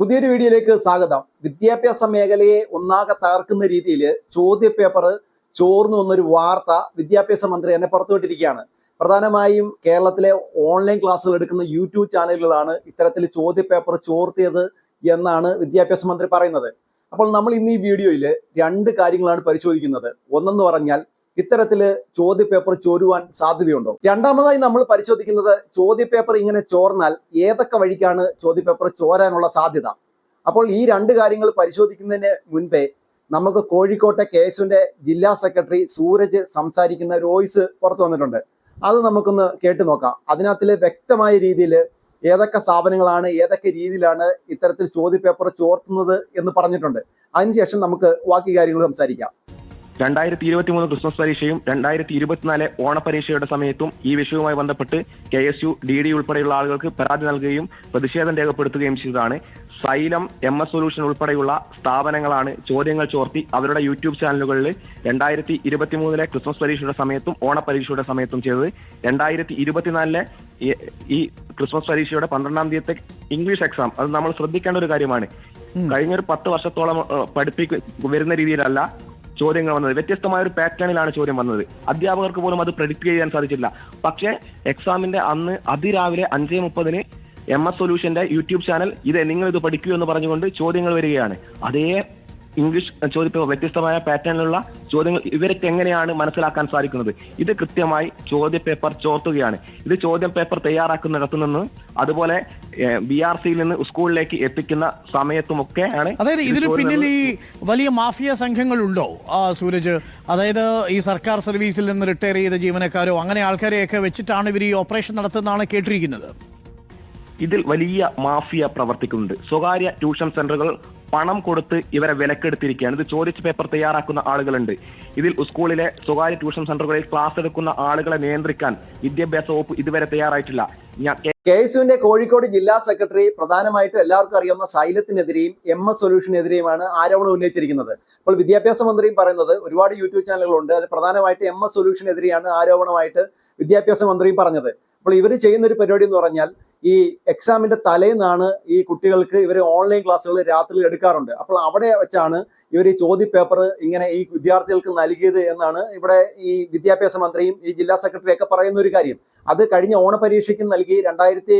പുതിയൊരു വീഡിയോയിലേക്ക് സ്വാഗതം. വിദ്യാഭ്യാസ മേഖലയെ ഒന്നാകെ തകർക്കുന്ന രീതിയിൽ ചോദ്യപേപ്പർ ചോർന്നു വന്നൊരു വാർത്ത വിദ്യാഭ്യാസ മന്ത്രി എന്നെ പുറത്തുവിട്ടിരിക്കുകയാണ്. പ്രധാനമായും കേരളത്തിലെ ഓൺലൈൻ ക്ലാസ്സുകൾ എടുക്കുന്ന യൂട്യൂബ് ചാനലുകളാണ് ഇത്തരത്തിൽ ചോദ്യപേപ്പർ ചോർത്തിയത് എന്നാണ് വിദ്യാഭ്യാസ മന്ത്രി പറയുന്നത്. അപ്പോൾ നമ്മൾ ഇന്ന് ഈ വീഡിയോയിൽ രണ്ട് കാര്യങ്ങളാണ് പരിശോധിക്കുന്നത്. ഒന്നെന്ന് പറഞ്ഞാൽ ഇത്തരത്തിൽ ചോദ്യപേപ്പർ ചോരുവാൻ സാധ്യതയുണ്ടോ? രണ്ടാമതായി നമ്മൾ പരിശോധിക്കുന്നത് ചോദ്യപേപ്പർ ഇങ്ങനെ ചോർന്നാൽ ഏതൊക്കെ വഴിക്കാണ് ചോദ്യപേപ്പർ ചോരാനുള്ള സാധ്യത? അപ്പോൾ ഈ രണ്ട് കാര്യങ്ങൾ പരിശോധിക്കുന്നതിന് മുൻപേ നമുക്ക് കോഴിക്കോട്ടെ കേസുവിന്റെ ജില്ലാ സെക്രട്ടറി സൂരജ് സംസാരിക്കുന്ന ഒരു വോയിസ് പുറത്തു വന്നിട്ടുണ്ട്. അത് നമുക്കൊന്ന് കേട്ടു നോക്കാം. അതിനകത്തിൽ വ്യക്തമായ രീതിയിൽ ഏതൊക്കെ സ്ഥാപനങ്ങളാണ് ഏതൊക്കെ രീതിയിലാണ് ഇത്തരത്തിൽ ചോദ്യപേപ്പർ ചോർത്തുന്നത് എന്ന് പറഞ്ഞിട്ടുണ്ട്. അതിനുശേഷം നമുക്ക് ബാക്കി കാര്യങ്ങൾ സംസാരിക്കാം. രണ്ടായിരത്തി ഇരുപത്തി മൂന്ന് ക്രിസ്മസ് പരീക്ഷയും രണ്ടായിരത്തി ഇരുപത്തിനാല് ഓണപരീക്ഷയുടെ സമയത്തും ഈ വിഷയവുമായി ബന്ധപ്പെട്ട് K S U D D ഉൾപ്പെടെയുള്ള ആളുകൾക്ക് പരാതി നൽകുകയും പ്രതിഷേധം രേഖപ്പെടുത്തുകയും ചെയ്തതാണ്. സൈലം എം എസ് സൊല്യൂഷൻ ഉൾപ്പെടെയുള്ള സ്ഥാപനങ്ങളാണ് ചോദ്യങ്ങൾ ചോർത്തി അവരുടെ യൂട്യൂബ് ചാനലുകളിൽ രണ്ടായിരത്തി ഇരുപത്തി മൂന്നിലെ ക്രിസ്മസ് പരീക്ഷയുടെ സമയത്തും ഓണപരീക്ഷയുടെ സമയത്തും ചെയ്തത്. രണ്ടായിരത്തി ഇരുപത്തിനാലിലെ ഈ- ക്രിസ്മസ് പരീക്ഷയുടെ പന്ത്രണ്ടാം തീയതി ഇംഗ്ലീഷ് എക്സാം. അത് നമ്മൾ ശ്രദ്ധിക്കേണ്ട ഒരു കാര്യമാണ്. കഴിഞ്ഞൊരു പത്ത് വർഷത്തോളം പഠിപ്പിക്കുന്ന രീതിയിലല്ല ചോദ്യങ്ങൾ വന്നത്. വ്യത്യസ്തമായ ഒരു പാറ്റേണിലാണ് ചോദ്യം വന്നത്. അധ്യാപകർക്ക് പോലും അത് പ്രഡിക്റ്റ് ചെയ്യാൻ സാധിച്ചില്ല. പക്ഷേ എക്സാമിന്റെ അന്ന് അതിരാവിലെ അഞ്ചേ മുപ്പതിന് എം എസ് സൊല്യൂഷന്റെ യൂട്യൂബ് ചാനൽ ഇത് നിങ്ങൾ ഇത് പഠിക്കൂ എന്ന് പറഞ്ഞുകൊണ്ട് ചോദ്യങ്ങൾ വരികയാണ്. അതേ ഇംഗ്ലീഷ് ചോദ്യപേപ്പർ വ്യത്യസ്തമായ പാറ്റേണിലുള്ള ചോദ്യങ്ങൾ ഇവർക്ക് എങ്ങനെയാണ് മനസ്സിലാക്കാൻ സാധിക്കുന്നത്? ഇത് കൃത്യമായി ചോദ്യപേപ്പർ ചോർത്തുകയാണ്. ഇത് ചോദ്യം പേപ്പർ തയ്യാറാക്കുന്നിടത്തു നിന്ന് അതുപോലെ ബി ആർ സിയിൽ നിന്ന് സ്കൂളിലേക്ക് എത്തിക്കുന്ന സമയത്തുമൊക്കെ ആണ് അതായത് ഇത് ഇതിന് പിന്നിൽ ഈ വലിയ മാഫിയ സംഘങ്ങളുണ്ടോ? സൂരജ്. അതായത് ഈ സർക്കാർ സർവീസിൽ നിന്ന് റിട്ടയർ ചെയ്ത ജീവനക്കാരോ അങ്ങനെ ആൾക്കാരെയൊക്കെ വെച്ചിട്ടാണ് ഇവർ ഈ ഓപ്പറേഷൻ നടത്തുന്നതാണ് കേട്ടിരിക്കുന്നത്? ഇതിൽ വലിയ മാഫിയ പ്രവർത്തിക്കുന്നുണ്ട്. സ്വകാര്യ ട്യൂഷൻ സെന്ററുകൾ പണം കൊടുത്ത് ഇവരെ വിലക്കെടുത്തിരിക്കുകയാണ്. ഇത് ചോദിച്ച് പേപ്പർ തയ്യാറാക്കുന്ന ആളുകളുണ്ട്. ഇതിൽ സ്കൂളിലെ സ്വകാര്യ ട്യൂഷൻ സെന്ററുകളിൽ ക്ലാസ് എടുക്കുന്ന ആളുകളെ നിയന്ത്രിക്കാൻ വിദ്യാഭ്യാസ വകുപ്പ് ഇതുവരെ തയ്യാറായിട്ടില്ല. കെ എസ് യുവിന്റെ കോഴിക്കോട് ജില്ലാ സെക്രട്ടറി പ്രധാനമായിട്ടും എല്ലാവർക്കും അറിയാവുന്ന സൈലത്തിനെതിരെയും എം എസ് സൊല്യൂഷനെതിരെയുമാണ് ആരോപണം ഉന്നയിച്ചിരിക്കുന്നത്. അപ്പോൾ വിദ്യാഭ്യാസ മന്ത്രിയും പറയുന്നത് ഒരുപാട് യൂട്യൂബ് ചാനലുകളുണ്ട്. അത് പ്രധാനമായിട്ട് എം എസ് സൊല്യൂഷനെതിരെയാണ് ആരോപണമായിട്ട് വിദ്യാഭ്യാസ മന്ത്രിയും പറഞ്ഞത്. അപ്പോൾ ഇവർ ചെയ്യുന്ന ഒരു പരിപാടി എന്ന് പറഞ്ഞാൽ ഈ എക്സാമിന്റെ തലേന്നാണ് ഈ കുട്ടികൾക്ക് ഇവർ ഓൺലൈൻ ക്ലാസ്സുകൾ രാത്രിയിൽ എടുക്കാറുണ്ട്. അപ്പോൾ അവിടെ വെച്ചാണ് ഇവർ ഈ ചോദ്യപേപ്പർ ഇങ്ങനെ ഈ വിദ്യാർത്ഥികൾക്ക് നൽകിയത് എന്നാണ് ഇവിടെ ഈ വിദ്യാഭ്യാസ മന്ത്രിയും ഈ ജില്ലാ സെക്രട്ടറിയൊക്കെ പറയുന്ന ഒരു കാര്യം. അത് കഴിഞ്ഞ ഓണപരീക്ഷയ്ക്കും നൽകി രണ്ടായിരത്തി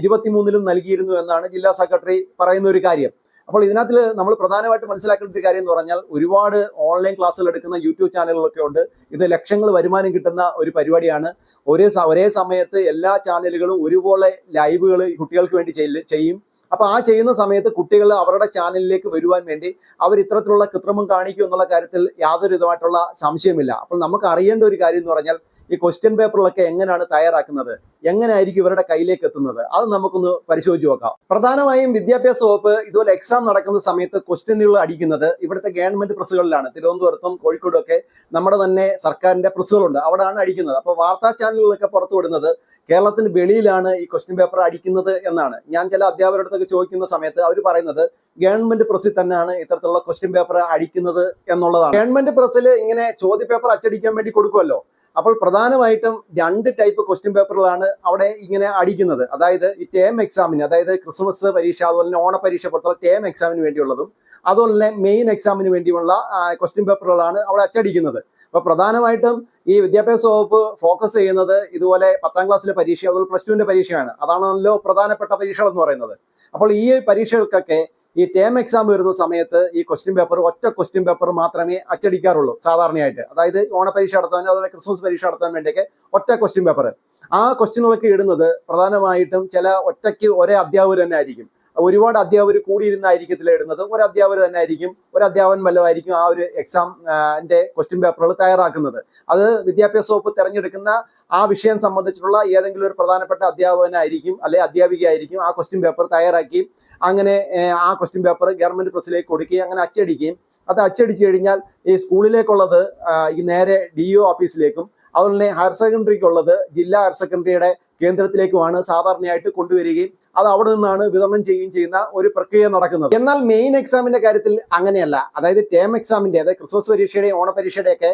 ഇരുപത്തി മൂന്നിലും നൽകിയിരുന്നു എന്നാണ് ജില്ലാ സെക്രട്ടറി പറയുന്ന ഒരു കാര്യം. അപ്പോൾ ഇതിനകത്ത് നമ്മൾ പ്രധാനമായിട്ട് മനസ്സിലാക്കേണ്ട ഒരു കാര്യം എന്ന് പറഞ്ഞാൽ ഒരുപാട് ഓൺലൈൻ ക്ലാസ്സുകൾ എടുക്കുന്ന യൂട്യൂബ് ചാനലുകളൊക്കെ ഉണ്ട്. ഇത് ലക്ഷങ്ങൾ വരുമാനം കിട്ടുന്ന ഒരു പരിപാടിയാണ്. ഒരേ ഒരേ സമയത്ത് എല്ലാ ചാനലുകളും ഒരുപോലെ ലൈവുകൾ കുട്ടികൾക്ക് വേണ്ടി ചെയ്യ- ചെയ്യും. അപ്പൊ ആ ചെയ്യുന്ന സമയത്ത് കുട്ടികൾ അവരുടെ ചാനലിലേക്ക് വരുവാൻ വേണ്ടി അവർ ഇത്തരത്തിലുള്ള കൃത്രിമം കാണിക്കും എന്നുള്ള കാര്യത്തിൽ യാതൊരു വിധമായിട്ടുള്ള സംശയമില്ല അപ്പോൾ നമുക്ക് അറിയേണ്ട ഒരു കാര്യം എന്ന് പറഞ്ഞാൽ ഈ ക്വസ്റ്റ്യൻ പേപ്പറിലൊക്കെ എങ്ങനെയാണ് തയ്യാറാക്കുന്നത്? എങ്ങനെയായിരിക്കും ഇവരുടെ കയ്യിലേക്ക് എത്തുന്നത്? അത് നമുക്കൊന്ന് പരിശോധിച്ച് നോക്കാം. പ്രധാനമായും വിദ്യാഭ്യാസ വകുപ്പ് ഇതുപോലെ എക്സാം നടക്കുന്ന സമയത്ത് ക്വസ്റ്റ്യനുകൾ അടിക്കുന്നത് ഇവിടുത്തെ ഗവൺമെന്റ് പ്രസ്സുകളിലാണ്. തിരുവനന്തപുരത്തും കോഴിക്കോടും ഒക്കെ നമ്മുടെ തന്നെ സർക്കാരിന്റെ പ്രസ്സുകളുണ്ട്. അവിടെയാണ് അടിക്കുന്നത്. അപ്പോൾ വാർത്താ ചാനലുകളൊക്കെ പുറത്തുവിടുന്നത് കേരളത്തിന് വെളിയിലാണ് ഈ ക്വസ്റ്റ്യൻ പേപ്പർ അടിക്കുന്നത് എന്നാണ്. ഞാൻ ചില അധ്യാപകരുടെ അടുത്തൊക്കെ ചോദിക്കുന്ന സമയത്ത് അവർ പറയുന്നത് ഗവൺമെന്റ് പ്രസ്സിൽ തന്നെയാണ് ഇത്തരത്തിലുള്ള ക്വസ്റ്റ്യൻ പേപ്പർ അടിക്കുന്നത് എന്നുള്ളതാണ്. ഗവൺമെന്റ് പ്രസ്സിൽ ഇങ്ങനെ ചോദ്യ പേപ്പർ അച്ചടിക്കാൻ വേണ്ടി കൊടുക്കുമല്ലോ അപ്പോൾ പ്രധാനമായിട്ടും രണ്ട് ടൈപ്പ് ക്വസ്റ്റ്യൻ പേപ്പറുകളാണ് അവിടെ ഇങ്ങനെ അടിക്കുന്നത്. അതായത് ഈ ടേം എക്സാമിന് അതായത് ക്രിസ്മസ് പരീക്ഷ അതുപോലെ തന്നെ ഓണപരീക്ഷ പോലത്തുള്ള ടേം എക്സാമിന് വേണ്ടിയുള്ളതും അതുപോലെ തന്നെ മെയിൻ എക്സാമിന് വേണ്ടിയുള്ള ക്വസ്റ്റ്യൻ പേപ്പറുകളാണ് അവിടെ അച്ചടിക്കുന്നത്. അപ്പോൾ പ്രധാനമായിട്ടും ഈ വിദ്യാഭ്യാസ വകുപ്പ് ഫോക്കസ് ചെയ്യുന്നത് ഇതുപോലെ പത്താം ക്ലാസ്സിലെ പരീക്ഷ അതുപോലെ പ്ലസ് ടുവിന്റെ പരീക്ഷയാണ്. അതാണല്ലോ പ്രധാനപ്പെട്ട പരീക്ഷകൾ എന്ന് പറയുന്നത്. അപ്പോൾ ഈ പരീക്ഷകൾക്കൊക്കെ ഈ ടേം എക്സാം വരുന്ന സമയത്ത് ഈ ക്വസ്റ്റ്യൻ പേപ്പർ ഒറ്റ ക്വസ്റ്റ്യൻ പേപ്പർ മാത്രമേ അച്ചടിക്കാറുള്ളൂ സാധാരണയായിട്ട്. അതായത് ഓണപരീക്ഷ നടത്താൻ അതുപോലെ ക്രിസ്മസ് പരീക്ഷ നടത്താൻ വേണ്ടിയൊക്കെ ഒറ്റ ക്വസ്റ്റ്യൻ പേപ്പർ ആ ക്വസ്റ്റ്യനുകളൊക്കെ ഇടുന്നത് പ്രധാനമായിട്ടും ചില ഒറ്റയ്ക്ക് ഒരേ അധ്യാപകർ തന്നെ ആയിരിക്കും. ഒരുപാട് അധ്യാപകർ കൂടിയിരുന്നായിരിക്കത്തില്ല ഇടുന്നത്. ഒരു അധ്യാപകർ തന്നെ ആയിരിക്കും ഒരു അധ്യാപകൻ വല്ലതായിരിക്കും ആ ഒരു എക്സാം ന്റെ ക്വസ്റ്റ്യൻ പേപ്പറുകൾ തയ്യാറാക്കുന്നത്. അത് വിദ്യാഭ്യാസ വകുപ്പ് തിരഞ്ഞെടുക്കുന്ന ആ വിഷയം സംബന്ധിച്ചിട്ടുള്ള ഏതെങ്കിലും ഒരു പ്രധാനപ്പെട്ട അധ്യാപകനായിരിക്കും അല്ലെ അധ്യാപികയായിരിക്കും ആ ക്വസ്റ്റ്യൻ പേപ്പർ തയ്യാറാക്കി അങ്ങനെ ആ ക്വസ്റ്റ്യൻ പേപ്പർ ഗവൺമെന്റ് പ്രസ്സിലേക്ക് കൊടുക്കുകയും അങ്ങനെ അച്ചടിക്കുകയും. അത് അച്ചടിച്ചു കഴിഞ്ഞാൽ ഈ സ്കൂളിലേക്കുള്ളത് ഈ നേരെ ഡി ഒ ഓഫീസിലേക്കും അതുപോലെ തന്നെ ഹയർ സെക്കൻഡറിക്കുള്ളത് ജില്ലാ ഹയർ സെക്കൻഡറിയുടെ കേന്ദ്രത്തിലേക്കുമാണ് സാധാരണയായിട്ട് കൊണ്ടുവരികയും അത് അവിടെ നിന്നാണ് വിതരണം ചെയ്യുകയും ചെയ്യുന്ന ഒരു പ്രക്രിയ നടക്കുന്നത്. എന്നാൽ മെയിൻ എക്സാമിന്റെ കാര്യത്തിൽ അങ്ങനെയല്ല. അതായത് ടേം എക്സാമിന്റെ അതായത് ക്രിസ്മസ് പരീക്ഷയുടെയും ഓണപരീക്ഷയുടെ ഒക്കെ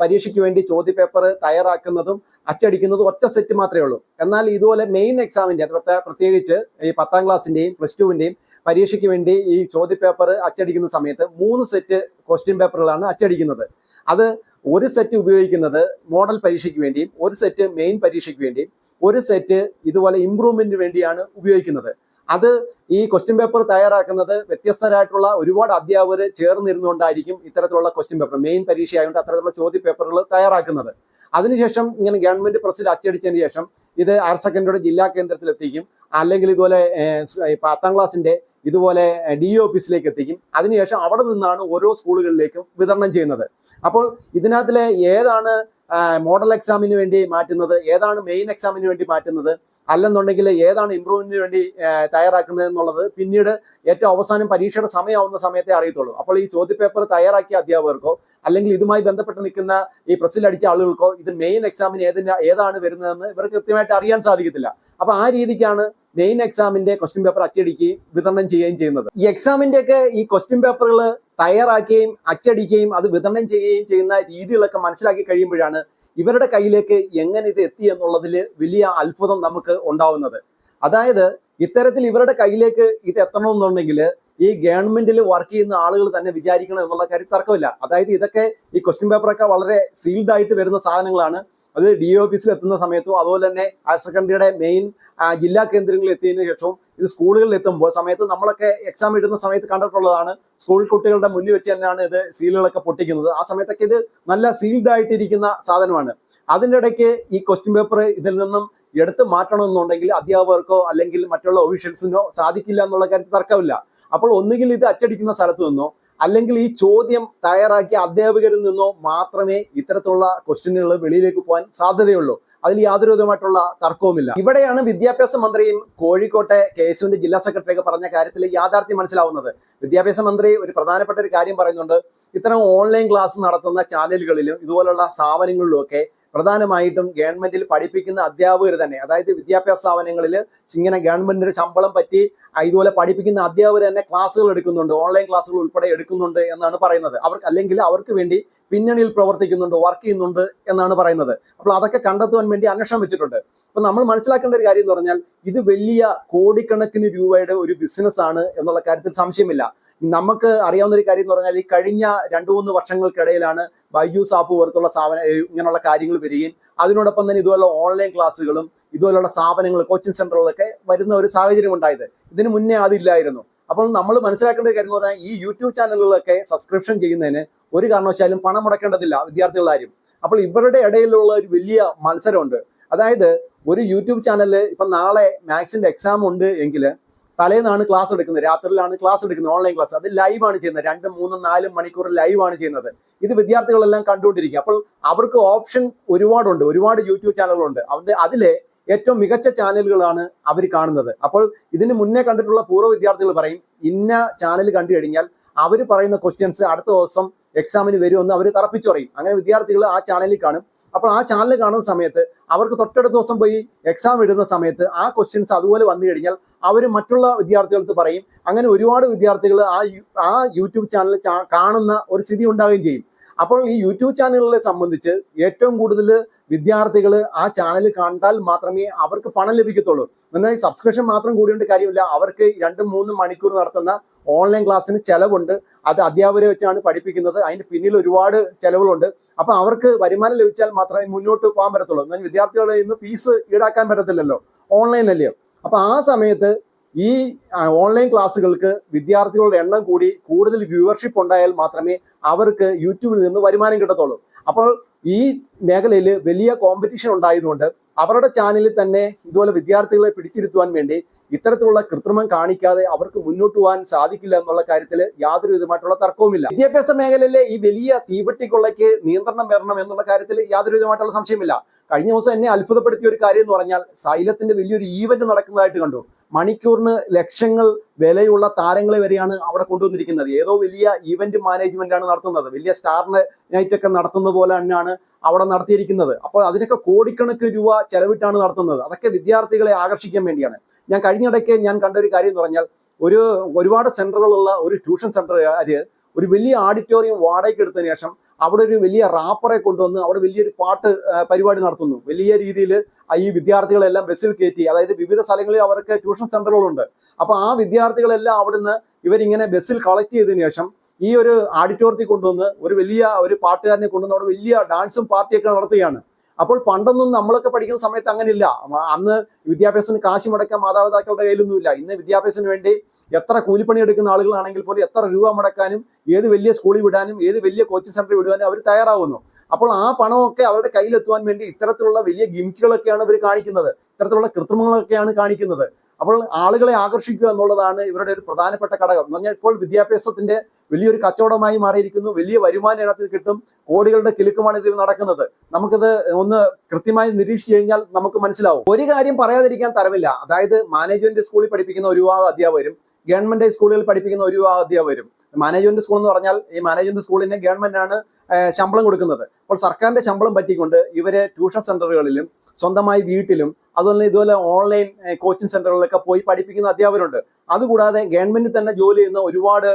പരീക്ഷയ്ക്ക് വേണ്ടി ചോദ്യപേപ്പർ തയ്യാറാക്കുന്നതും അച്ചടിക്കുന്നതും ഒറ്റ സെറ്റ് മാത്രമേ ഉള്ളൂ. എന്നാൽ ഇതുപോലെ മെയിൻ എക്സാമിന്റെ അത് പ്രത്യേകിച്ച് ഈ പത്താം ക്ലാസ്സിന്റെയും പ്ലസ് ടുവിന്റെയും പരീക്ഷയ്ക്ക് വേണ്ടി ഈ ചോദ്യപേപ്പർ അച്ചടിക്കുന്ന സമയത്ത് മൂന്ന് സെറ്റ് ക്വസ്റ്റ്യൻ പേപ്പറുകളാണ് അച്ചടിക്കുന്നത്. അത് ഒരു സെറ്റ് ഉപയോഗിക്കുന്നത് മോഡൽ പരീക്ഷയ്ക്ക് വേണ്ടിയും ഒരു സെറ്റ് മെയിൻ പരീക്ഷയ്ക്ക് വേണ്ടിയും ഒരു സെറ്റ് ഇതുപോലെ ഇംപ്രൂവ്മെന്റിന് വേണ്ടിയാണ് ഉപയോഗിക്കുന്നത്. അത് ഈ ക്വസ്റ്റ്യൻ പേപ്പർ തയ്യാറാക്കുന്നത് വ്യത്യസ്തരായിട്ടുള്ള ഒരുപാട് അധ്യാപകർ ചേർന്നിരുന്നുകൊണ്ടായിരിക്കും ഇത്തരത്തിലുള്ള ക്വസ്റ്റ്യൻ പേപ്പർ മെയിൻ പരീക്ഷയായതുകൊണ്ട് അത്തരത്തിലുള്ള ചോദ്യ പേപ്പറുകൾ തയ്യാറാക്കുന്നത്. അതിനുശേഷം ഇങ്ങനെ ഗവൺമെന്റ് പ്രസ്സിൽ അച്ചടിച്ചതിന് ശേഷം ഇത് ഹയർ സെക്കൻഡറിയുടെ ജില്ലാ കേന്ദ്രത്തിൽ എത്തിക്കും അല്ലെങ്കിൽ ഇതുപോലെ പത്താം ക്ലാസ്സിന്റെ ഇതുപോലെ ഡി ഓഫീസിലേക്ക് എത്തിക്കും അതിനുശേഷം അവിടെ നിന്നാണ് ഓരോ സ്കൂളുകളിലേക്കും വിതരണം ചെയ്യുന്നത്. അപ്പോൾ ഇതിനകത്തിലെ ഏതാണ് മോഡൽ എക്സാമിന് വേണ്ടി മാറ്റുന്നത്? ഏതാണ് മെയിൻ എക്സാമിന് വേണ്ടി മാറ്റുന്നത്? അല്ലെന്നുണ്ടെങ്കിൽ ഏതാണ് ഇമ്പ്രൂവ്മെന്റിന് വേണ്ടി തയ്യാറാക്കുന്നത് എന്നുള്ളത് പിന്നീട് ഏറ്റവും അവസാനം പരീക്ഷയുടെ സമയമാവുന്ന സമയത്തെ അറിയത്തുള്ളൂ. അപ്പോൾ ഈ ചോദ്യപേപ്പർ തയ്യാറാക്കിയ അധ്യാപകർക്കോ അല്ലെങ്കിൽ ഇതുമായി ബന്ധപ്പെട്ട് നിൽക്കുന്ന ഈ പ്രസിൽ അടിച്ച ആളുകൾക്കോ ഇത് മെയിൻ എക്സാമിന് ഏതിന് ഏതാണ് വരുന്നതെന്ന് ഇവർക്ക് കൃത്യമായിട്ട് അറിയാൻ സാധിക്കത്തില്ല. അപ്പൊ ആ രീതിക്കാണ് മെയിൻ എക്സാമിന്റെ ക്വസ്റ്റ്യൻ പേപ്പർ അച്ചടിക്കുകയും വിതരണം ചെയ്യുകയും ചെയ്യുന്നത്. ഈ എക്സാമിന്റെ ഒക്കെ ഈ ക്വസ്റ്റ്യൻ പേപ്പറുകൾ തയ്യാറാക്കുകയും അച്ചടിക്കുകയും അത് വിതരണം ചെയ്യുകയും ചെയ്യുന്ന രീതികളൊക്കെ മനസ്സിലാക്കി കഴിയുമ്പോഴാണ് ഇവരുടെ കയ്യിലേക്ക് എങ്ങനെ ഇത് എത്തി എന്നുള്ളതിൽ വലിയ അത്ഭുതം നമുക്ക് ഉണ്ടാവുന്നത്. അതായത് ഇത്തരത്തിൽ ഇവരുടെ കയ്യിലേക്ക് ഇത് എത്തണമെന്നുണ്ടെങ്കിൽ ഈ ഗവൺമെന്റിൽ വർക്ക് ചെയ്യുന്ന ആളുകൾ തന്നെ വിചാരിക്കണം എന്നുള്ള കാര്യം തർക്കമില്ല. അതായത് ഇതൊക്കെ ഈ ക്വസ്റ്റ്യൻ പേപ്പറൊക്കെ വളരെ സീൽഡ് ആയിട്ട് വരുന്ന സാധനങ്ങളാണ്. അത് ഡി ഓഫീസിൽ എത്തുന്ന സമയത്തും അതുപോലെ തന്നെ ഹയർ സെക്കൻഡറിയുടെ മെയിൻ ജില്ലാ കേന്ദ്രങ്ങളിൽ എത്തിയതിനു ശേഷവും ഇത് സ്കൂളുകളിൽ എത്തുമ്പോൾ സമയത്ത് നമ്മളൊക്കെ എക്സാം എഴുതുന്ന സമയത്ത് കണ്ടിട്ടുള്ളതാണ് സ്കൂൾ കുട്ടികളുടെ മുന്നിൽ വെച്ച് തന്നെയാണ് ഇത് സീലുകളൊക്കെ പൊട്ടിക്കുന്നത്. ആ സമയത്തൊക്കെ ഇത് നല്ല സീൽഡ് ആയിട്ടിരിക്കുന്ന സാധനമാണ്. അതിന്റെ ഇടയ്ക്ക് ഈ ക്വസ്റ്റ്യൻ പേപ്പർ ഇതിൽ നിന്നും എടുത്ത് മാറ്റണമെന്നുണ്ടെങ്കിൽ അധ്യാപകർക്കോ അല്ലെങ്കിൽ മറ്റുള്ള ഒഫീഷ്യൽസിനോ സാധിക്കില്ല എന്നുള്ള കാര്യത്തിൽ തർക്കമില്ല. അപ്പോൾ ഒന്നുകിൽ ഇത് അച്ചടിക്കുന്ന സ്ഥലത്ത് നിന്നോ അല്ലെങ്കിൽ ഈ ചോദ്യം തയ്യാറാക്കിയ അധ്യാപകരിൽ നിന്നോ മാത്രമേ ഇത്തരത്തിലുള്ള ക്വസ്റ്റ്യനുകൾ വെളിയിലേക്ക് പോകാൻ സാധ്യതയുള്ളൂ. അതിൽ യാതൊരു വിധമായിട്ടുള്ള തർക്കവുമില്ല. ഇവിടെയാണ് വിദ്യാഭ്യാസ മന്ത്രിയും കോഴിക്കോട്ടെ കെ ജില്ലാ സെക്രട്ടറിയൊക്കെ പറഞ്ഞ കാര്യത്തിൽ യാഥാർത്ഥ്യം മനസ്സിലാവുന്നത്. വിദ്യാഭ്യാസ മന്ത്രി ഒരു പ്രധാനപ്പെട്ട ഒരു കാര്യം പറയുന്നുണ്ട്. ഇത്തരം ഓൺലൈൻ ക്ലാസ് നടത്തുന്ന ചാനലുകളിലും ഇതുപോലുള്ള സ്ഥാപനങ്ങളിലും ഒക്കെ പ്രധാനമായിട്ടും ഗവൺമെന്റിൽ പഠിപ്പിക്കുന്ന അധ്യാപകർ തന്നെ അതായത് വിദ്യാഭ്യാസ സ്ഥാപനങ്ങളിൽ ഇങ്ങനെ ഗവൺമെന്റിന്റെ ശമ്പളം പറ്റി ഇതുപോലെ പഠിപ്പിക്കുന്ന അധ്യാപകർ തന്നെ ക്ലാസ്സുകൾ എടുക്കുന്നുണ്ട് ഓൺലൈൻ ക്ലാസ്സുകൾ ഉൾപ്പെടെ എടുക്കുന്നുണ്ട് എന്നാണ് പറയുന്നത്. അവർക്ക് അല്ലെങ്കിൽ അവർക്ക് വേണ്ടി പിന്നണിയിൽ പ്രവർത്തിക്കുന്നുണ്ട് വർക്ക് ചെയ്യുന്നുണ്ട് എന്നാണ് പറയുന്നത്. അപ്പോൾ അതൊക്കെ കണ്ടെത്തുവാൻ വേണ്ടി അന്വേഷണം വെച്ചിട്ടുണ്ട്. അപ്പൊ നമ്മൾ മനസ്സിലാക്കേണ്ട ഒരു കാര്യം എന്ന് പറഞ്ഞാൽ ഇത് വലിയ കോടിക്കണക്കിന് രൂപയുടെ ഒരു ബിസിനസ് ആണ് എന്നുള്ള കാര്യത്തിൽ സംശയമില്ല. നമുക്ക് അറിയാവുന്ന ഒരു കാര്യം എന്ന് പറഞ്ഞാൽ ഈ കഴിഞ്ഞ രണ്ടു മൂന്ന് വർഷങ്ങൾക്കിടയിലാണ് ബൈജൂസ് ആപ്പ് പോലത്തുള്ള സ്ഥാപന ഇങ്ങനെയുള്ള കാര്യങ്ങൾ വരികയും അതിനോടൊപ്പം തന്നെ ഇതുപോലുള്ള ഓൺലൈൻ ക്ലാസ്സുകളും ഇതുപോലുള്ള സ്ഥാപനങ്ങൾ കോച്ചിങ് സെന്ററുകളൊക്കെ വരുന്ന ഒരു സാഹചര്യം ഉണ്ടായത്. ഇതിന് മുന്നേ അതില്ലായിരുന്നു. അപ്പോൾ നമ്മൾ മനസ്സിലാക്കേണ്ട ഒരു കാര്യം എന്ന് പറഞ്ഞാൽ ഈ യൂട്യൂബ് ചാനലുകളൊക്കെ സബ്സ്ക്രിപ്ഷൻ ചെയ്യുന്നതിന് ഒരു കാരണവശാലും പണം മുടക്കേണ്ടതില്ല വിദ്യാർത്ഥികളാരും. അപ്പോൾ ഇവരുടെ ഇടയിലുള്ള ഒരു വലിയ മത്സരമുണ്ട്. അതായത് ഒരു യൂട്യൂബ് ചാനലിൽ ഇപ്പം നാളെ മാത്സിന്റെ എക്സാം ഉണ്ട് എങ്കിൽ തലേന്നാണ് ക്ലാസ് എടുക്കുന്നത് രാത്രിയിലാണ് ക്ലാസ് എടുക്കുന്നത് ഓൺലൈൻ ക്ലാസ് അത് ലൈവ് ആണ് ചെയ്യുന്നത്. രണ്ടും മൂന്നും നാലും മണിക്കൂർ ലൈവ് ആണ് ചെയ്യുന്നത്. ഇത് വിദ്യാർത്ഥികളെല്ലാം കണ്ടുകൊണ്ടിരിക്കുക അപ്പോൾ അവർക്ക് ഓപ്ഷൻ ഒരുപാടുണ്ട്. ഒരുപാട് യൂട്യൂബ് ചാനലുകളുണ്ട് അത് അതിലെ ഏറ്റവും മികച്ച ചാനലുകളാണ് അവർ കാണുന്നത്. അപ്പോൾ ഇതിന് മുന്നേ കണ്ടിട്ടുള്ള പൂർവ വിദ്യാർത്ഥികൾ പറയും ഇന്ന ചാനൽ കണ്ടു കഴിഞ്ഞാൽ അവർ പറയുന്ന ക്വസ്റ്റ്യൻസ് അടുത്ത ദിവസം എക്സാമിന് വരുമെന്ന് അവർ തറപ്പിച്ചു പറയും. അങ്ങനെ വിദ്യാർത്ഥികൾ ആ ചാനലിൽ കാണും. അപ്പോൾ ആ ചാനൽ കാണുന്ന സമയത്ത് അവർക്ക് തൊട്ടടുത്ത ദിവസം പോയി എക്സാം ഇടുന്ന സമയത്ത് ആ ക്വസ്റ്റ്യൻസ് അതുപോലെ വന്നു കഴിഞ്ഞാൽ അവർ മറ്റുള്ള വിദ്യാർത്ഥികൾക്ക് പറയും. അങ്ങനെ ഒരുപാട് വിദ്യാർത്ഥികൾ ആ ആ യൂട്യൂബ് ചാനൽ കാണുന്ന ഒരു സ്ഥിതി ഉണ്ടാവുകയും ചെയ്യും. അപ്പോൾ ഈ യൂട്യൂബ് ചാനലുകളെ സംബന്ധിച്ച് ഏറ്റവും കൂടുതൽ വിദ്യാർത്ഥികൾ ആ ചാനൽ കണ്ടാൽ മാത്രമേ അവർക്ക് പണം ലഭിക്കത്തുള്ളൂ. എന്നാൽ സബ്സ്ക്രിപ്ഷൻ മാത്രം കൂടിയോണ്ട് കാര്യമില്ല. അവർക്ക് രണ്ടും മൂന്നും മണിക്കൂർ നടത്തുന്ന ഓൺലൈൻ ക്ലാസ്സിന് ചിലവുണ്ട്. അത് അധ്യാപകരെ വെച്ചാണ് പഠിപ്പിക്കുന്നത്. അതിന് പിന്നിൽ ഒരുപാട് ചിലവുകളുണ്ട്. അപ്പൊ അവർക്ക് വരുമാനം ലഭിച്ചാൽ മാത്രമേ മുന്നോട്ട് പോകാൻ പറ്റത്തുള്ളൂ. എന്നാൽ വിദ്യാർത്ഥികളെ ഇന്ന് ഫീസ് ഈടാക്കാൻ പറ്റത്തില്ലല്ലോ. ഓൺലൈൻ അല്ലയോ അപ്പൊ ആ സമയത്ത് ഈ ഓൺലൈൻ ക്ലാസ്സുകൾക്ക് വിദ്യാർത്ഥികളുടെ എണ്ണം കൂടി കൂടുതൽ വ്യൂവർഷിപ്പ് ഉണ്ടായാൽ മാത്രമേ അവർക്ക് യൂട്യൂബിൽ നിന്ന് വരുമാനം കിട്ടത്തുള്ളൂ. അപ്പോൾ ഈ മേഖലയിൽ വലിയ കോമ്പറ്റീഷൻ ഉണ്ടായതുകൊണ്ട് അവരുടെ ചാനലിൽ തന്നെ ഇതുപോലെ വിദ്യാർത്ഥികളെ പിടിച്ചിരുത്തുവാൻ വേണ്ടി ഇത്തരത്തിലുള്ള കൃത്രിമം കാണിക്കാതെ അവർക്ക് മുന്നോട്ട് പോകാൻ സാധിക്കില്ല എന്നുള്ള കാര്യത്തിൽ യാതൊരു വിധമായിട്ടുള്ള തർക്കവുമില്ല. വിദ്യാഭ്യാസ മേഖലയിലെ ഈ വലിയ തീവട്ടിക്കൊള്ളയ്ക്ക് നിയന്ത്രണം വരണം എന്നുള്ള കാര്യത്തിൽ യാതൊരു വിധമായിട്ടുള്ള സംശയമില്ല കഴിഞ്ഞ ദിവസം എന്നെ അത്ഭുതപ്പെടുത്തിയ ഒരു കാര്യം എന്ന് പറഞ്ഞാൽ സൈലത്തിന്റെ വലിയൊരു ഈവന്റ് നടക്കുന്നതായിട്ട് കണ്ടു. മണിക്കൂറിന് ലക്ഷങ്ങൾ വിലയുള്ള താരങ്ങളെ വരെയാണ് അവിടെ കൊണ്ടുവന്നിരിക്കുന്നത്. ഏതോ വലിയ ഈവന്റ് മാനേജ്മെന്റ് ആണ് നടത്തുന്നത്. വലിയ സ്റ്റാർ നൈറ്റ് ഒക്കെ നടത്തുന്ന പോലെ തന്നെയാണ് അവിടെ നടത്തിയിരിക്കുന്നത്. അപ്പോൾ അതിനൊക്കെ കോടിക്കണക്ക് രൂപ ചെലവിട്ടാണ് നടത്തുന്നത്. അതൊക്കെ വിദ്യാർത്ഥികളെ ആകർഷിക്കാൻ വേണ്ടിയാണ്. ഞാൻ കഴിഞ്ഞിടയ്ക്ക് ഞാൻ കണ്ട ഒരു കാര്യം എന്ന് പറഞ്ഞാൽ ഒരു ഒരുപാട് സെന്ററുകളുള്ള ഒരു ട്യൂഷൻ സെന്ററുകാർ ഒരു വലിയ ഓഡിറ്റോറിയം വാടകയ്ക്ക് എടുത്തതിന് ശേഷം അവിടെ ഒരു വലിയ റാപ്പറെ കൊണ്ടുവന്ന് അവിടെ വലിയൊരു പാട്ട് പരിപാടി നടത്തുന്നു. വലിയ രീതിയിൽ ഈ വിദ്യാർത്ഥികളെല്ലാം ബസ്സിൽ കയറ്റി അതായത് വിവിധ സ്ഥലങ്ങളിൽ അവർക്ക് ട്യൂഷൻ സെന്ററുകളുണ്ട്. അപ്പോൾ ആ വിദ്യാർത്ഥികളെല്ലാം അവിടുന്ന് ഇവരിങ്ങനെ ബസ്സിൽ കളക്ട് ചെയ്തതിന് ശേഷം ഈ ഒരു ഓഡിറ്റോറിയത്തിൽ കൊണ്ടുവന്ന് ഒരു വലിയ ഒരു പാട്ടുകാരനെ കൊണ്ടുവന്ന് അവിടെ വലിയ ഡാൻസും പാർട്ടിയൊക്കെ നടത്തുകയാണ്. അപ്പോൾ പണ്ടൊന്നും നമ്മളൊക്കെ പഠിക്കുന്ന സമയത്ത് അങ്ങനെയില്ല. അന്ന് വിദ്യാഭ്യാസത്തിന് കാശ് മുടക്കാൻ മാതാപിതാക്കളുടെ കയ്യിലൊന്നുമില്ല. ഇന്ന് വിദ്യാഭ്യാസത്തിന് വേണ്ടി എത്ര കൂലിപ്പണി എടുക്കുന്ന ആളുകളാണെങ്കിൽ പോലും എത്ര രൂപ മുടക്കാനും ഏത് വലിയ സ്കൂളിൽ വിടാനും ഏത് വലിയ കോച്ചിങ് സെന്ററിൽ വിടുവാനും അവർ തയ്യാറാവുന്നു. അപ്പോൾ ആ പണമൊക്കെ അവരുടെ കയ്യിലെത്തുവാൻ വേണ്ടി ഇത്തരത്തിലുള്ള വലിയ ഗിമിക്കുകളൊക്കെയാണ് ഇവർ കാണിക്കുന്നത്. ഇത്തരത്തിലുള്ള കൃത്രിമങ്ങളൊക്കെയാണ് കാണിക്കുന്നത്. അപ്പോൾ ആളുകളെ ആകർഷിക്കുക എന്നുള്ളതാണ് ഇവരുടെ ഒരു പ്രധാനപ്പെട്ട ഘടകം. എന്ന് പറഞ്ഞാൽ ഇപ്പോൾ വിദ്യാഭ്യാസത്തിന്റെ വലിയൊരു കച്ചവടമായി മാറിയിരിക്കുന്നു. വലിയ വരുമാനം ഇതിനകത്ത് കിട്ടും. കോടികളുടെ കിലുക്കമാണ് ഇതിൽ നടക്കുന്നത്. നമുക്കിത് ഒന്ന് കൃത്യമായി നിരീക്ഷിച്ചു കഴിഞ്ഞാൽ നമുക്ക് മനസ്സിലാവും. ഒരു കാര്യം പറയാതിരിക്കാൻ തരമില്ല. അതായത് മാനേജ്മെന്റ് സ്കൂളിൽ പഠിപ്പിക്കുന്ന ഒരു അധ്യാപകരും ഗവൺമെന്റ് സ്കൂളുകളിൽ പഠിപ്പിക്കുന്ന ഒരു അധ്യാപകരും മാനേജ്മെന്റ് സ്കൂൾ എന്ന് പറഞ്ഞാൽ ഈ മാനേജ്മെന്റ് സ്കൂളിനെ ഗവൺമെന്റ് ആണ് ശമ്പളം കൊടുക്കുന്നത്. അപ്പോൾ സർക്കാരിന്റെ ശമ്പളം പറ്റിക്കൊണ്ട് ഇവരെ ട്യൂഷൻ സെന്ററുകളിലും സ്വന്തമായി വീട്ടിലും അതുപോലെ ഇതുപോലെ ഓൺലൈൻ കോച്ചിങ് സെന്ററുകളിലൊക്കെ പോയി പഠിപ്പിക്കുന്ന അധ്യാപകരുണ്ട്. അതുകൂടാതെ ഗവൺമെന്റിൽ തന്നെ ജോലി ചെയ്യുന്ന ഒരുപാട്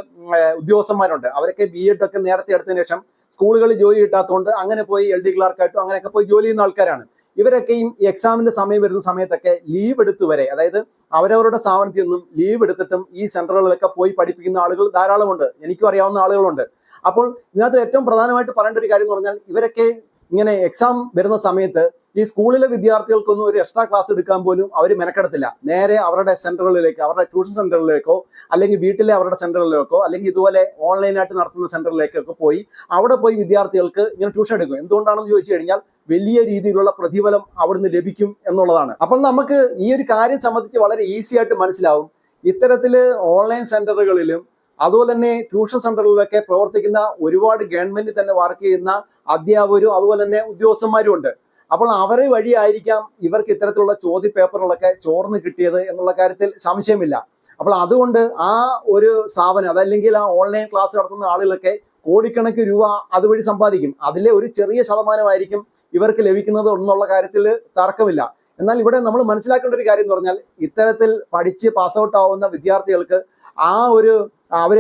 ഉദ്യോഗസ്ഥന്മാരുണ്ട്. അവരൊക്കെ ബി എഡ് ഒക്കെ നേരത്തെ എടുത്തതിന് ശേഷം സ്കൂളുകളിൽ ജോലി കിട്ടാത്തതുകൊണ്ട് അങ്ങനെ പോയി എൽ ഡി ക്ലാർക്കായിട്ടും അങ്ങനെയൊക്കെ പോയി ജോലി ചെയ്യുന്ന ആൾക്കാരാണ്. ഇവരൊക്കെയും ഈ എക്സാമിന്റെ സമയം വരുന്ന സമയത്തൊക്കെ ലീവ് എടുത്ത് വരെ അതായത് അവരവരുടെ സ്ഥാപനത്തിൽ നിന്നും ലീവ് എടുത്തിട്ടും ഈ സെന്ററുകളിലൊക്കെ പോയി പഠിപ്പിക്കുന്ന ആളുകൾ ധാരാളമുണ്ട്. എനിക്കും അറിയാവുന്ന ആളുകളുണ്ട്. അപ്പോൾ ഇതിനകത്ത് ഏറ്റവും പ്രധാനമായിട്ട് പറയേണ്ട ഒരു കാര്യം എന്ന് പറഞ്ഞാൽ ഇവരൊക്കെ ഇങ്ങനെ എക്സാം വരുന്ന സമയത്ത് ഈ സ്കൂളിലെ വിദ്യാർത്ഥികൾക്കൊന്നും ഒരു എക്സ്ട്രാ ക്ലാസ് എടുക്കാൻ പോലും അവർ മെനക്കെടത്തില്ല. നേരെ അവരുടെ സെന്ററുകളിലേക്ക് അവരുടെ ട്യൂഷൻ സെന്ററുകളിലേക്കോ അല്ലെങ്കിൽ വീട്ടിലെ അവരുടെ സെന്ററുകളിലേക്കോ അല്ലെങ്കിൽ ഇതുപോലെ ഓൺലൈനായിട്ട് നടത്തുന്ന സെന്ററിലേക്കൊക്കെ പോയി അവിടെ പോയി വിദ്യാർത്ഥികൾക്ക് ഇങ്ങനെ ട്യൂഷൻ എടുക്കും. എന്തുകൊണ്ടാണെന്ന് ചോദിച്ചു കഴിഞ്ഞാൽ വലിയ രീതിയിലുള്ള പ്രതിഫലം അവിടുന്ന് ലഭിക്കും എന്നുള്ളതാണ്. അപ്പോൾ നമുക്ക് ഈ ഒരു കാര്യം സംബന്ധിച്ച് വളരെ ഈസി ആയിട്ട് മനസ്സിലാവും. ഇത്തരത്തിൽ ഓൺലൈൻ സെന്ററുകളിലും അതുപോലെ തന്നെ ട്യൂഷൻ സെന്ററുകളിലൊക്കെ പ്രവർത്തിക്കുന്ന ഒരുപാട് ഗവൺമെന്റിൽ തന്നെ വർക്ക് ചെയ്യുന്ന അധ്യാപകരും അതുപോലെ തന്നെ ഉദ്യോഗസ്ഥന്മാരും ഉണ്ട്. അപ്പോൾ അവരെ വഴിയായിരിക്കാം ഇവർക്ക് ഇത്തരത്തിലുള്ള ചോദ്യ പേപ്പറുകളൊക്കെ ചോർന്ന് കിട്ടിയത് എന്നുള്ള കാര്യത്തിൽ സംശയമില്ല. അപ്പോൾ അതുകൊണ്ട് ആ ഒരു സ്ഥാപനം അതല്ലെങ്കിൽ ആ ഓൺലൈൻ ക്ലാസ് നടത്തുന്ന ആളുകളൊക്കെ കോടിക്കണക്കിന് രൂപ അതുവഴി സമ്പാദിക്കും. അതിലെ ഒരു ചെറിയ ശതമാനമായിരിക്കും ഇവർക്ക് ലഭിക്കുന്നത് എന്നുള്ള കാര്യത്തിൽ തർക്കമില്ല. എന്നാൽ ഇവിടെ നമ്മൾ മനസ്സിലാക്കേണ്ട ഒരു കാര്യം എന്ന് പറഞ്ഞാൽ ഇത്തരത്തിൽ പഠിച്ച് പാസ് ഔട്ട് ആവുന്ന വിദ്യാർത്ഥികൾക്ക് ആ ഒരു അവർ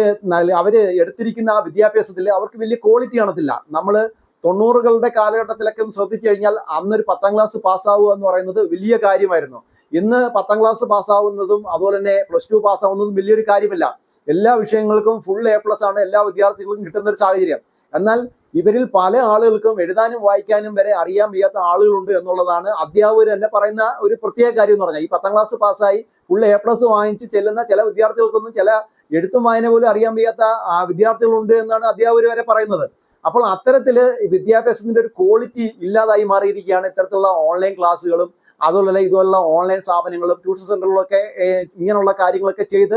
അവർ എടുത്തിരിക്കുന്ന ആ വിദ്യാഭ്യാസത്തിൽ അവർക്ക് വലിയ ക്വാളിറ്റി കാണത്തില്ല നമ്മൾ തൊണ്ണൂറുകളുടെ കാലഘട്ടത്തിലൊക്കെ ഒന്ന് ശ്രദ്ധിച്ചു കഴിഞ്ഞാൽ അന്നൊരു പത്താം ക്ലാസ് പാസ്സാവുക എന്ന് പറയുന്നത് വലിയ കാര്യമായിരുന്നു. ഇന്ന് പത്താം ക്ലാസ് പാസ്സാവുന്നതും അതുപോലെ തന്നെ പ്ലസ് ടു പാസ്സാവുന്നതും വലിയൊരു കാര്യമില്ല. എല്ലാ വിഷയങ്ങൾക്കും ഫുൾ എ പ്ലസ് ആണ് എല്ലാ വിദ്യാർത്ഥികൾക്കും കിട്ടുന്ന ഒരു സാഹചര്യം. എന്നാൽ ഇവരിൽ പല ആളുകൾക്കും എഴുതാനും വായിക്കാനും വരെ അറിയാൻ വയ്യാത്ത ആളുകളുണ്ട് എന്നുള്ളതാണ് അധ്യാപകർ തന്നെ പറയുന്ന ഒരു പ്രത്യേക കാര്യം എന്ന് പറഞ്ഞാൽ ഈ പത്താം ക്ലാസ് പാസ്സായി ഫുൾ എ പ്ലസ് വാങ്ങിച്ച് ചെല്ലുന്ന ചില വിദ്യാർത്ഥികൾക്കൊന്നും ചില എഴുത്തും വായന പോലും അറിയാൻ വയ്യാത്ത ആ, വിദ്യാർത്ഥികളുണ്ട് എന്നാണ് അധ്യാപകർ വരെ പറയുന്നത്. അപ്പോൾ അത്തരത്തിൽ വിദ്യാഭ്യാസത്തിന്റെ ഒരു ക്വാളിറ്റി ഇല്ലാതായി മാറിയിരിക്കുകയാണ് ഇത്തരത്തിലുള്ള ഓൺലൈൻ ക്ലാസ്സുകളും അതുപോലെ ഇതുപോലുള്ള ഓൺലൈൻ സ്ഥാപനങ്ങളും ട്യൂഷൻ സെന്ററുകളൊക്കെ ഇങ്ങനെയുള്ള കാര്യങ്ങളൊക്കെ ചെയ്ത്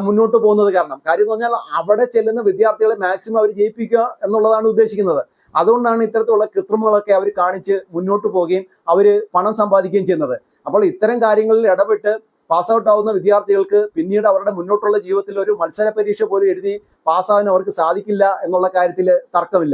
മുന്നോട്ട് പോകുന്നത് കാരണം. കാര്യം എന്ന് പറഞ്ഞാൽ അവിടെ ചെല്ലുന്ന വിദ്യാർത്ഥികളെ മാക്സിമം അവർ ജയിപ്പിക്കുക എന്നുള്ളതാണ് ഉദ്ദേശിക്കുന്നത്. അതുകൊണ്ടാണ് ഇത്തരത്തിലുള്ള കൃത്രിമങ്ങളൊക്കെ അവർ കാണിച്ച് മുന്നോട്ട് പോവുകയും അവർ പണം സമ്പാദിക്കുകയും ചെയ്യുന്നത്. അപ്പോൾ ഇത്തരം കാര്യങ്ങളിൽ ഇടപെട്ട് പാസ് ഔട്ട് ആവുന്ന വിദ്യാർത്ഥികൾക്ക് പിന്നീട് അവരുടെ മുന്നോട്ടുള്ള ജീവിതത്തിൽ ഒരു മത്സര പരീക്ഷ പോലും എഴുതി പാസ്സാവാൻ അവർക്ക് സാധിക്കില്ല എന്നുള്ള കാര്യത്തിൽ തർക്കമില്ല.